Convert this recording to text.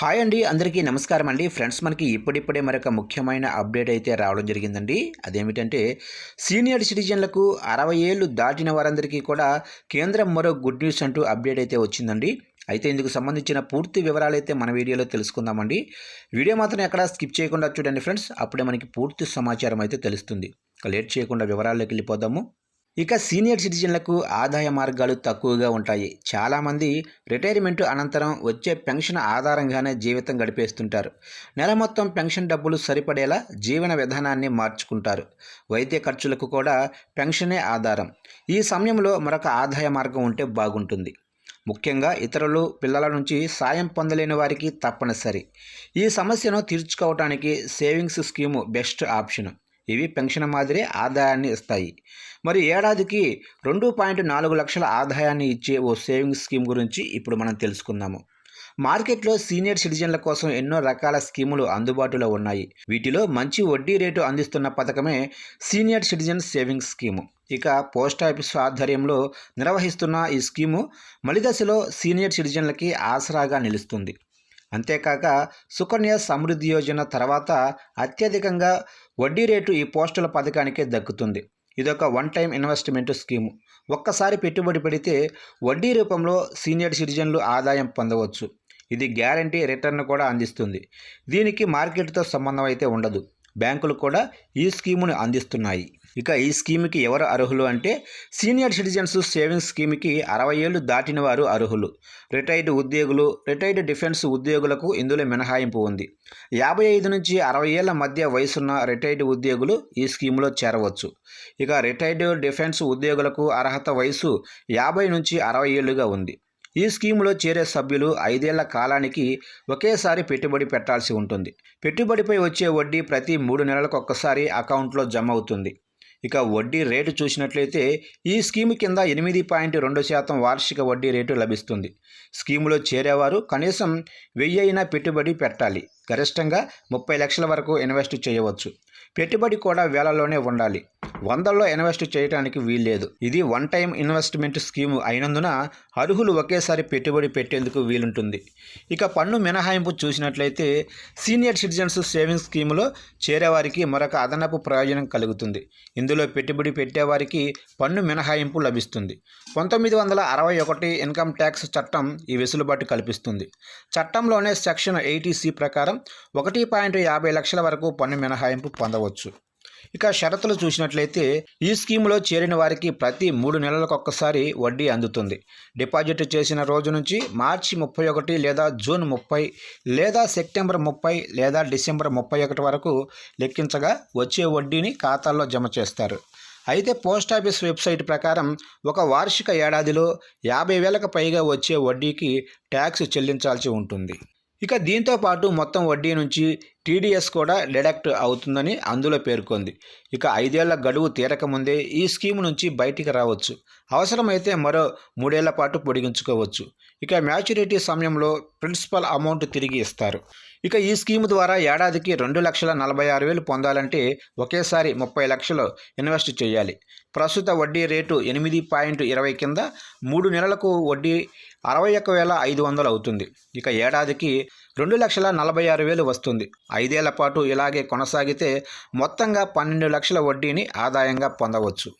Hi అండి అందరికీ నమస్కారం అండి. ఫ్రెండ్స్ మనకి ఇప్పుడిప్పుడే మరొక ముఖ్యమైన అప్డేట్ అయితే రావడం జరిగిందండి. అదేమిటంటే సీనియర్ సిటిజన్లకు అరవై ఏళ్ళు దాటిన వారందరికీ కూడా కేంద్రం మరో గుడ్ న్యూస్ అంటూ అప్డేట్ అయితే వచ్చిందండి. అయితే ఇందుకు సంబంధించిన పూర్తి వివరాలు అయితే మన వీడియోలో తెలుసుకుందామండి. వీడియో మాత్రం ఎక్కడ స్కిప్ చేయకుండా చూడండి ఫ్రెండ్స్. అప్పుడే మనకి పూర్తి సమాచారం అయితే తెలుస్తుంది. లేట్ చేయకుండా వివరాల్లోకి వెళ్ళిపోదాము. ఇక సీనియర్ సిటిజన్లకు ఆదాయ మార్గాలు తక్కువగా ఉంటాయి. చాలామంది రిటైర్మెంట్ అనంతరం వచ్చే పెన్షన్ ఆధారంగానే జీవితం గడిపేస్తుంటారు. నెల మొత్తం పెన్షన్ డబ్బులు సరిపడేలా జీవన విధానాన్ని మార్చుకుంటారు. వైద్య ఖర్చులకు కూడా పెన్షనే ఆధారం. ఈ సమయంలో మరొక ఆదాయ మార్గం ఉంటే బాగుంటుంది. ముఖ్యంగా ఇతరులు పిల్లల నుంచి సాయం పొందలేని వారికి తప్పనిసరి. ఈ సమస్యను తీర్చుకోవటానికి సేవింగ్స్ స్కీము బెస్ట్ ఆప్షన్. ఇవి పెన్షన్ మాదిరి ఆదాయాన్ని ఇస్తాయి. మరి ఏడాదికి రెండు పాయింట్ నాలుగు లక్షల ఆదాయాన్ని ఇచ్చే ఓ సేవింగ్స్ స్కీమ్ గురించి ఇప్పుడు మనం తెలుసుకుందాము. మార్కెట్లో సీనియర్ సిటిజన్ల కోసం ఎన్నో రకాల స్కీములు అందుబాటులో ఉన్నాయి. వీటిలో మంచి వడ్డీ రేటు అందిస్తున్న పథకమే సీనియర్ సిటిజన్ సేవింగ్స్ స్కీము. ఇక పోస్ట్ ఆఫీస్ ఆధ్వర్యంలో నిర్వహిస్తున్న ఈ స్కీము మలిదశలో సీనియర్ సిటిజన్లకి ఆసరాగా నిలుస్తుంది. అంతేకాక సుకన్య సమృద్ధి యోజన తర్వాత అత్యధికంగా వడ్డీ రేటు ఈ పోస్టుల పథకానికే దక్కుతుంది. ఇదొక వన్ టైం ఇన్వెస్ట్మెంట్ స్కీము ఒక్కసారి పెట్టుబడి పెడితే వడ్డీ రూపంలో సీనియర్ సిటిజన్లు ఆదాయం పొందవచ్చు. ఇది గ్యారంటీ రిటర్న్ కూడా అందిస్తుంది. దీనికి మార్కెట్తో సంబంధం అయితే ఉండదు. బ్యాంకులు కూడా ఈ స్కీమును అందిస్తున్నాయి. ఇక ఈ స్కీమ్కి ఎవరు అర్హులు అంటే సీనియర్ సిటిజన్స్ సేవింగ్స్ స్కీమ్కి అరవై ఏళ్ళు దాటిన వారు అర్హులు. రిటైర్డ్ ఉద్యోగులు రిటైర్డ్ డిఫెన్స్ ఉద్యోగులకు ఇందులో మినహాయింపు ఉంది. యాభై ఐదు నుంచి అరవై ఏళ్ళ మధ్య వయసున్న రిటైర్డ్ ఉద్యోగులు ఈ స్కీమ్లో చేరవచ్చు. ఇక రిటైర్డ్ డిఫెన్స్ ఉద్యోగులకు అర్హత వయసు యాభై నుంచి అరవై ఏళ్ళుగా ఉంది. ఈ స్కీములో చేరే సభ్యులు ఐదేళ్ళ కాలానికి ఒకేసారి పెట్టుబడి పెట్టాల్సి ఉంటుంది. పెట్టుబడిపై వచ్చే వడ్డీ ప్రతి మూడు నెలలకు ఒక్కసారి అకౌంట్లో జమ అవుతుంది. ఇక వడ్డీ రేటు చూసినట్లయితే ఈ స్కీమ్ కింద ఎనిమిది పాయింట్ రెండు శాతం వార్షిక వడ్డీ రేటు లభిస్తుంది. స్కీములో చేరేవారు కనీసం వెయ్యి అయినా పెట్టుబడి పెట్టాలి. గరిష్టంగా ముప్పై లక్షల వరకు ఇన్వెస్ట్ చేయవచ్చు. పెట్టుబడి కూడా వేలలోనే ఉండాలి. వందల్లో ఇన్వెస్ట్ చేయడానికి వీల్లేదు. ఇది వన్ టైం ఇన్వెస్ట్మెంట్ స్కీము అయినందున అర్హులు ఒకేసారి పెట్టుబడి పెట్టేందుకు వీలుంటుంది. ఇక పన్ను మినహాయింపు చూసినట్లయితే సీనియర్ సిటిజన్స్ సేవింగ్స్ స్కీమ్లో చేరేవారికి మరొక అదనపు ప్రయోజనం కలుగుతుంది. ఇందులో పెట్టుబడి పెట్టేవారికి పన్ను మినహాయింపు లభిస్తుంది. పంతొమ్మిది వందల అరవై ఒకటి ఇన్కమ్ ట్యాక్స్ చట్టం ఈ వెసులుబాటు కల్పిస్తుంది. చట్టంలోనే సెక్షన్ ఎయిటీసీ ప్రకారం ఒకటి పాయింట్ యాభై లక్షల వరకు పన్ను మినహాయింపు పొందవచ్చు. ఇక షరతులు చూసినట్లయితే ఈ స్కీమ్లో చేరిన వారికి ప్రతి మూడు నెలలకు ఒక్కసారి వడ్డీ అందుతుంది. డిపాజిట్ చేసిన రోజు నుంచి మార్చి ముప్పై ఒకటి లేదా జూన్ ముప్పై లేదా సెప్టెంబర్ ముప్పై లేదా డిసెంబర్ ముప్పై ఒకటి వరకు లెక్కించగా వచ్చే వడ్డీని ఖాతాల్లో జమ చేస్తారు. అయితే పోస్ట్ ఆఫీస్ వెబ్సైట్ ప్రకారం ఒక వార్షిక ఏడాదిలో యాభై వేలకు పైగా వచ్చే వడ్డీకి ట్యాక్స్ చెల్లించాల్సి ఉంటుంది. ఇక దీంతో పాటు మొత్తం వడ్డీ నుంచి టీడీఎస్ కూడా డిడక్ట్ అవుతుందని అందులో పేర్కొంది. ఇక ఐదేళ్ళ గడువు తీరకముందే ఈ స్కీమ్ నుంచి బయటికి రావచ్చు. అవసరమైతే మరో మూడేళ్ళ పాటు పొడిగించుకోవచ్చు. ఇక మ్యాచ్యూరిటీ సమయంలో ప్రిన్సిపల్ అమౌంట్ తిరిగి ఇస్తారు. ఇక ఈ స్కీమ్ ద్వారా ఏడాదికి రెండు లక్షల నలభై ఆరు వేలు పొందాలంటే ఒకేసారి ముప్పై లక్షలు ఇన్వెస్ట్ చేయాలి. ప్రస్తుత వడ్డీ రేటు ఎనిమిది పాయింట్ ఇరవై కింద మూడు నెలలకు వడ్డీ అరవై ఒక్క వేల ఐదు వందలు అవుతుంది. ఇక ఏడాదికి రెండు లక్షల నలభై ఆరు వేలు వస్తుంది. ఐదేళ్ళ పాటు ఇలాగే కొనసాగితే మొత్తంగా పన్నెండు లక్షల వడ్డీని ఆదాయంగా పొందవచ్చు.